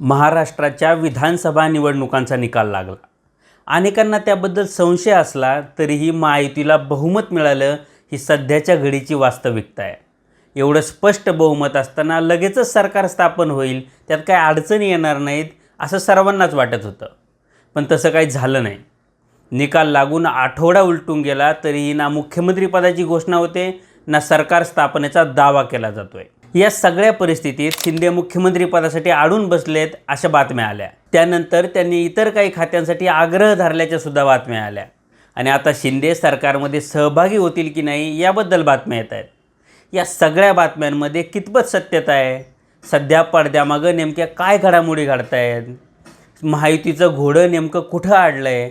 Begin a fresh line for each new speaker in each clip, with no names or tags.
महाराष्ट्राच्या विधानसभा निवडणुकांचा निकाल लागला. अनेकांना त्याबद्दल संशय असला तरीही महायुतीला बहुमत मिळालं ही सध्याच्या घडीची वास्तविकता आहे. एवढं स्पष्ट बहुमत असताना लगेचच सरकार स्थापन होईल त्यात काय अडचणी येणार नाहीत असं सर्वांनाच वाटत होतं. पण तसं काही झालं नाही. निकाल लागून आठवडा उलटून गेला तरीही ना मुख्यमंत्रीपदाची घोषणा होते ना सरकार स्थापनेचा दावा केला जातो आहे या सगळ्या परिस्थितीत शिंदे मुख्यमंत्रीपदासाठी आडून बसलेत अशा बातम्या आल्या. त्यानंतर त्यांनी इतर काही खात्यांसाठी आग्रह धरल्याच्या सुद्धा बातम्या आल्या. आणि आता शिंदे सरकारमध्ये सहभागी होतील की नाही याबद्दल बातम्या येत आहेत. या सगळ्या बातम्यांमध्ये कितपत सत्यता आहे? सध्या पडद्यामागं नेमक्या काय घडामोडी घडत आहेत महायुतीचं घोडं नेमकं कुठं अडलं आहे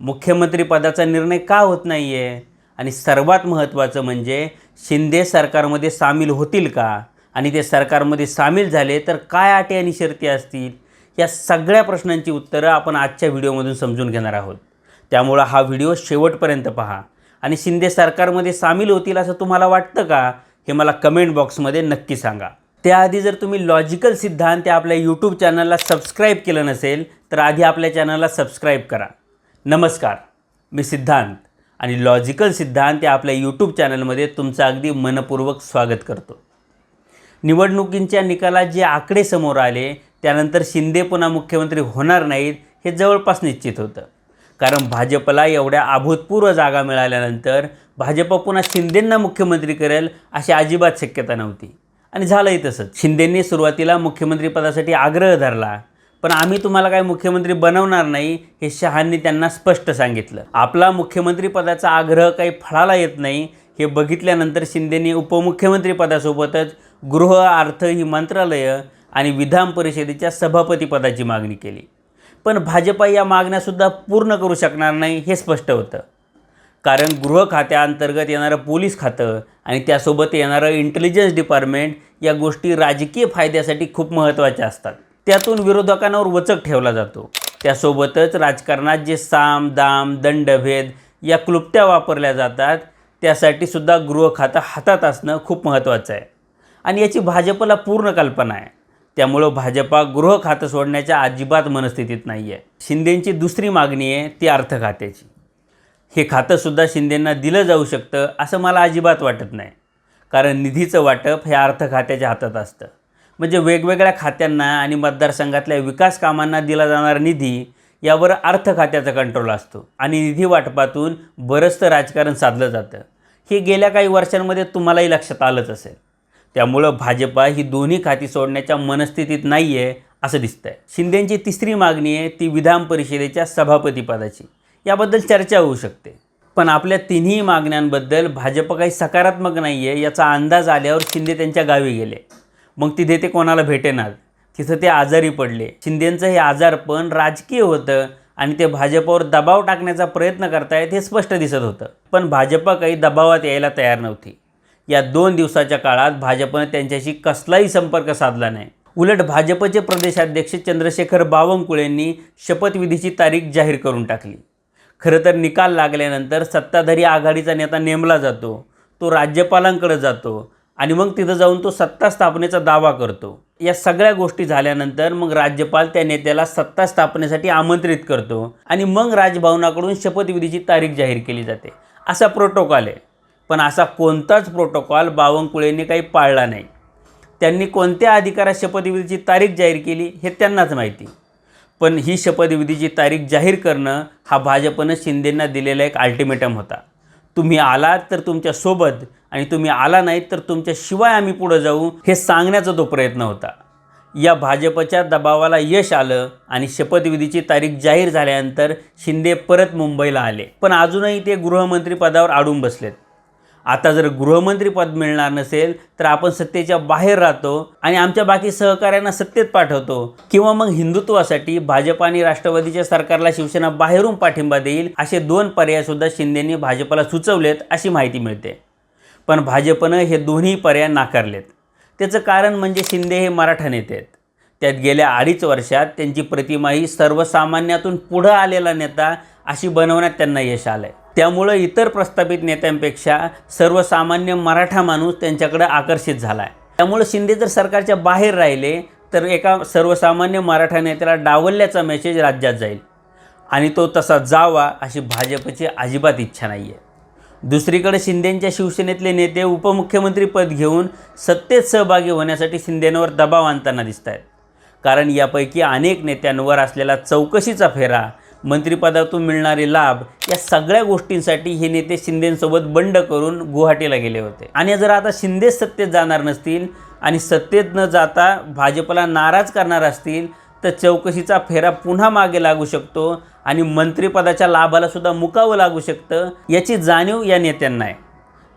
मुख्यमंत्रीपदाचा निर्णय का होत नाही आहे आणि सर्वात महत्त्वाचं म्हणजे शिंदे सरकारमध्ये सामील होतील का? आणि ते सरकारमध्ये सामील झाले तर काय अटी आणि शर्ती असतील? या सगळ्या प्रश्नांची उत्तरं आपण आजच्या व्हिडिओमधून समजून घेणार आहोत. त्यामुळं हा व्हिडिओ शेवटपर्यंत पहा. आणि शिंदे सरकारमध्ये सामील होतील असं तुम्हाला वाटतं का? हे मला कमेंट बॉक्समध्ये नक्की सांगा. त्याआधी जर तुम्ही लॉजिकल सिद्धांत या आपल्या यूट्यूब चॅनलला सबस्क्राईब केलं नसेल तर आधी आपल्या चॅनलला सबस्क्राईब करा. नमस्कार मी सिद्धांत. आणि लॉजिकल सिद्धांत या आपल्या यूट्यूब चॅनलमध्ये तुमचं अगदी मनपूर्वक स्वागत करतो. निवडणुकींच्या निकालात जे आकडे समोर आले त्यानंतर शिंदे पुन्हा मुख्यमंत्री होणार नाहीत हे जवळपास निश्चित होतं. कारण भाजपला एवढ्या अभूतपूर्व जागा मिळाल्यानंतर भाजप पुन्हा शिंदेंना मुख्यमंत्री करेल अशी अजिबात शक्यता नव्हती. आणि झालंही तसंच. शिंदेंनी सुरुवातीला मुख्यमंत्रीपदासाठी आग्रह धरला पण आम्ही तुम्हाला काय मुख्यमंत्री बनवणार नाही हे शहांनी त्यांना स्पष्ट सांगितलं. आपला मुख्यमंत्रीपदाचा आग्रह काही फळाला येत नाही हे बघितल्यानंतर शिंदेंनी उपमुख्यमंत्रीपदासोबतच गृह अर्थ ही मंत्रालयं आणि विधान परिषदेच्या सभापतीपदाची मागणी केली. पण भाजपा या मागण्यासुद्धा पूर्ण करू शकणार नाही हे स्पष्ट होतं. कारण गृह खात्याअंतर्गत येणारं पोलीस खातं आणि त्यासोबत येणारं इंटेलिजन्स डिपार्टमेंट या गोष्टी राजकीय फायद्यासाठी खूप महत्त्वाच्या असतात. त्यातून विरोधकांवर वचक ठेवला जातो. त्यासोबतच राजकारणात जे साम दाम दंडभेद या क्लुप्त्या वापरल्या जातात त्यासाठी सुद्धा गृह खातं हातात असणं खूप महत्त्वाचं आहे. आणि याची भाजपला पूर्ण कल्पना आहे. त्यामुळं भाजपा गृह खातं सोडण्याच्या अजिबात मनस्थितीत नाही आहे शिंदेंची दुसरी मागणी आहे ती अर्थ खात्याची हे खातंसुद्धा शिंदेंना दिलं जाऊ शकतं असं मला अजिबात वाटत नाही. कारण निधीचं वाटप हे अर्थ खात्याच्या हातात असतं. म्हणजे वेगवेगळ्या खात्यांना आणि मतदारसंघातल्या विकास कामांना दिला जाणारा निधी यावर अर्थ खात्याचा कंट्रोल असतो. आणि निधी वाटपातून बरंचसं राजकारण साधलं जातं. हे गेल्या काही वर्षांमध्ये तुम्हालाही लक्षात आलंच असेल. त्यामुळं भाजपा ही दोन्ही खाती सोडण्याच्या मनस्थितीत नाही आहे असं दिसतंय. शिंदेंची तिसरी मागणी आहे ती विधान परिषदेच्या सभापतीपदाची याबद्दल चर्चा होऊ शकते. पण आपल्या तिन्ही मागण्यांबद्दल भाजप काही सकारात्मक नाही आहे याचा अंदाज आल्यावर शिंदे त्यांच्या गावी गेले. मग तिथे ते कोणाला भेटेनात तिथं ते आजारी पडले. शिंदेंचं हे आजारपण राजकीय होतं आणि ते भाजपवर दबाव टाकण्याचा प्रयत्न करतायत हे स्पष्ट दिसत होतं. पण भाजप काही दबावात यायला तयार नव्हती. या दोन दिवसाच्या काळात भाजपनं त्यांच्याशी कसलाही संपर्क साधला नाही. उलट भाजपचे प्रदेशाध्यक्ष चंद्रशेखर बावनकुळेंनी शपथविधीची तारीख जाहीर करून टाकली. खरं तर निकाल लागल्यानंतर सत्ताधारी आघाडीचा नेता नेमला जातो तो राज्यपालांकडे जातो आणि मग तिथं जाऊन तो सत्ता स्थापनेचा दावा करतो. या सगळ्या गोष्टी झाल्यानंतर मग राज्यपाल त्या नेत्याला सत्ता स्थापनेसाठी आमंत्रित करतो आणि मग राजभवनाकडून शपथविधीची तारीख जाहीर केली जाते. असा प्रोटोकॉल आहे. पण असा कोणताच प्रोटोकॉल बावनकुळेंनी काही पाळला नाही. त्यांनी कोणत्या अधिकारात शपथविधीची तारीख जाहीर केली हे त्यांनाच माहिती. पण ही शपथविधीची तारीख जाहीर करणं हा भाजपनं शिंदेंना दिलेला एक अल्टिमेटम होता. तुम्ही आलात तर तुमच्यासोबत आणि तुम्ही आला नाहीत तर तुमच्याशिवाय आम्ही पुढं जाऊ हे सांगण्याचा तो प्रयत्न होता. या भाजपच्या दबावाला यश आलं आणि शपथविधीची तारीख जाहीर झाल्यानंतर शिंदे परत मुंबईला आले. पण अजूनही ते गृहमंत्री पदावर अडून बसलेत. आता जर गृहमंत्रीपद मिळणार नसेल तर आपण सत्तेच्या बाहेर राहतो आणि आमच्या बाकी सहकाऱ्यांना सत्तेत पाठवतो. किंवा मग हिंदुत्वासाठी भाजप आणि राष्ट्रवादीच्या सरकारला शिवसेना बाहेरून पाठिंबा देईल असे दोन पर्यायसुद्धा शिंदेंनी भाजपला सुचवलेत अशी माहिती मिळते. पण भाजपनं हे दोन्ही पर्याय नाकारलेत. त्याचं कारण म्हणजे शिंदे हे मराठा नेते आहेत. त्यात गेल्या अडीच वर्षात त्यांची प्रतिमा ही सर्वसामान्यातून पुढं आलेला नेता अशी बनवण्यात त्यांना यश आलं आहे त्यामुळं इतर प्रस्थापित नेत्यांपेक्षा सर्वसामान्य मराठा माणूस त्यांच्याकडे आकर्षित झाला आहे त्यामुळं शिंदे जर सरकारच्या बाहेर राहिले तर एका सर्वसामान्य मराठा नेत्याला डावलल्याचा मेसेज राज्यात जाईल. आणि तो तसा जावा अशी भाजपची अजिबात इच्छा नाही आहे दुसरीकडे शिंदेंच्या शिवसेनेतले नेते उपमुख्यमंत्रीपद घेऊन सत्तेत सहभागी होण्यासाठी शिंदेंवर दबाव आणताना दिसत आहेत कारण यापैकी अनेक नेत्यांवर असलेला चौकशीचा फेरा मंत्रिपदातून मिळणारे लाभ या सगळ्या गोष्टींसाठी हे नेते शिंदेंसोबत बंड करून गुवाहाटीला गेले होते. आणि जर आता शिंदे सत्तेत जाणार नसतील आणि सत्तेत न जाता भाजपला नाराज करणार असतील तर चौकशीचा फेरा पुन्हा मागे लागू शकतो आणि मंत्रिपदाच्या लाभाला सुद्धा मुकावं लागू शकतं याची जाणीव या नेत्यांना आहे.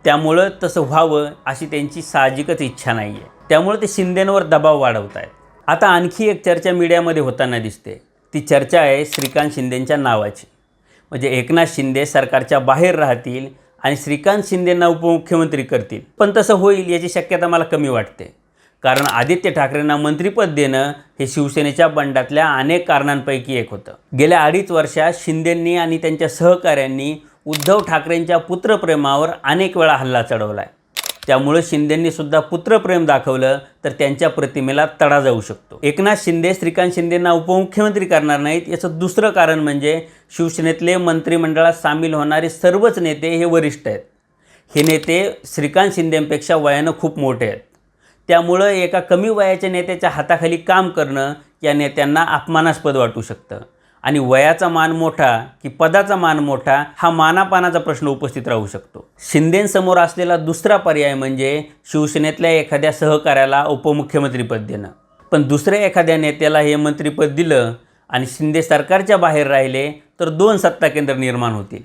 त्यामुळं तसं व्हावं अशी त्यांची साहजिकच इच्छा नाही आहे त्यामुळे ते शिंदेंवर दबाव वाढवत आहेत आता आणखी एक चर्चा मीडियामध्ये होताना दिसते. ती चर्चा आहे श्रीकांत शिंदेंच्या नावाची. म्हणजे एकनाथ शिंदे सरकारच्या बाहेर राहतील आणि श्रीकांत शिंदेंना उपमुख्यमंत्री करतील. पण तसं होईल याची शक्यता मला कमी वाटते. कारण आदित्य ठाकरेंना मंत्रिपद देणं हे शिवसेनेच्या बंडातल्या अनेक कारणांपैकी एक होतं. गेल्या अडीच वर्षात शिंदेंनी आणि त्यांच्या सहकाऱ्यांनी उद्धव ठाकरेंच्या पुत्रप्रेमावर अनेक वेळा हल्ला चढवला आहे त्यामुळे शिंदेंनी सुद्धा पुत्रप्रेम दाखवलं तर त्यांच्या प्रतिमेला तडा जाऊ शकतो. एकनाथ शिंदे श्रीकांत शिंदेंना उपमुख्यमंत्री करणार नाहीत याचं दुसरं कारण म्हणजे शिवसेनेतले मंत्रिमंडळात सामील होणारे सर्वच नेते हे वरिष्ठ आहेत. हे नेते श्रीकांत शिंदेंपेक्षा वयानं खूप मोठे आहेत. त्यामुळं एका कमी वयाच्या नेत्याच्या हाताखाली काम करणं या नेत्यांना अपमानास्पद वाटू शकतं. आणि वयाचा मान मोठा की पदाचा मान मोठा हा मानापानाचा प्रश्न उपस्थित राहू शकतो. शिंदेंसमोर असलेला दुसरा पर्याय म्हणजे शिवसेनेतल्या एखाद्या सहकार्याला उपमुख्यमंत्रीपद देणं. पण दुसऱ्या एखाद्या नेत्याला हे मंत्रिपद दिलं आणि शिंदे सरकारच्या बाहेर राहिले तर दोन सत्ता केंद्र निर्माण होतील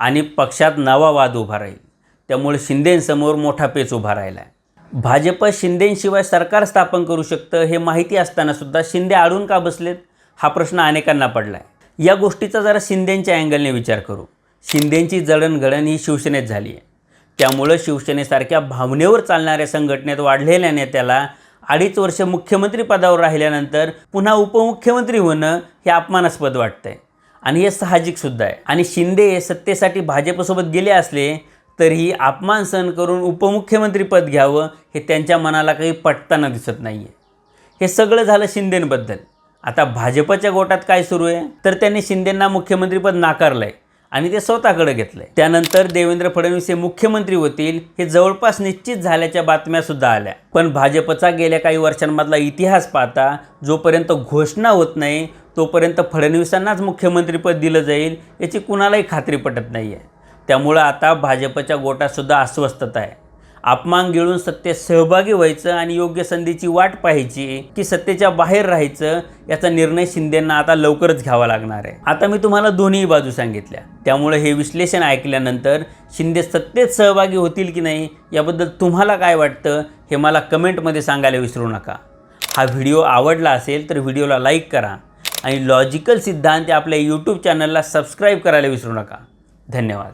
आणि पक्षात नवा वाद उभा राहील. त्यामुळे शिंदेंसमोर मोठा पेच उभा राहिला आहे भाजप शिंदेंशिवाय सरकार स्थापन करू शकतं हे माहिती असतानासुद्धा शिंदे आडून का बसलेत? हा प्रश्न अनेकांना पडला आहे या गोष्टीचा जरा शिंदेंच्या अँगलने विचार करू. शिंदेंची जडणघडण ही शिवसेनेत झाली आहे त्यामुळं शिवसेनेसारख्या भावनेवर चालणाऱ्या संघटनेत वाढलेल्या नेत्याला अडीच वर्ष मुख्यमंत्री पदावर राहिल्यानंतर पुन्हा उपमुख्यमंत्री होणं हे अपमानास्पद वाटतंय. आणि हे साहजिकसुद्धा आहे. आणि शिंदे हे सत्तेसाठी भाजपसोबत गेले असले तरीही अपमान सहन करून उपमुख्यमंत्रीपद घ्यावं हे त्यांच्या मनाला काही पटताना दिसत नाही आहे हे सगळं झालं शिंदेंबद्दल. आता भाजपच्या गोटात काय सुरू आहे? तर त्यांनी शिंदेंना मुख्यमंत्रीपद नाकारलं आहे आणि ते स्वतःकडे घेतलं आहे त्यानंतर देवेंद्र फडणवीस हे मुख्यमंत्री होतील हे जवळपास निश्चित झाल्याच्या बातम्यासुद्धा आल्या. पण भाजपचा गेल्या काही वर्षांमधला इतिहास पाहता जोपर्यंत घोषणा होत नाही तोपर्यंत फडणवीसांनाच मुख्यमंत्रीपद दिलं जाईल याची कुणालाही खात्री पटत नाही आहे त्यामुळं आता भाजपच्या गोटातसुद्धा अस्वस्थता आहे. अपमान गिळून सत्तेत सहभागी व्हायचं आणि योग्य संधीची वाट पाहायची की सत्तेच्या बाहेर राहायचं याचा निर्णय शिंदेंना आता लवकरच घ्यावा लागणार आहे. आता मी तुम्हाला दोन्ही बाजू सांगितल्या. त्यामुळे हे विश्लेषण ऐकल्यानंतर शिंदे सत्तेत सहभागी होतील की नाही याबद्दल तुम्हाला काय वाटतं हे मला कमेंटमध्ये सांगायला विसरू नका. हा व्हिडिओ आवडला असेल तर व्हिडिओला लाईक करा आणि लॉजिकल सिद्धांत आपल्या यूट्यूब चॅनलला सबस्क्राईब करायला विसरू नका. धन्यवाद.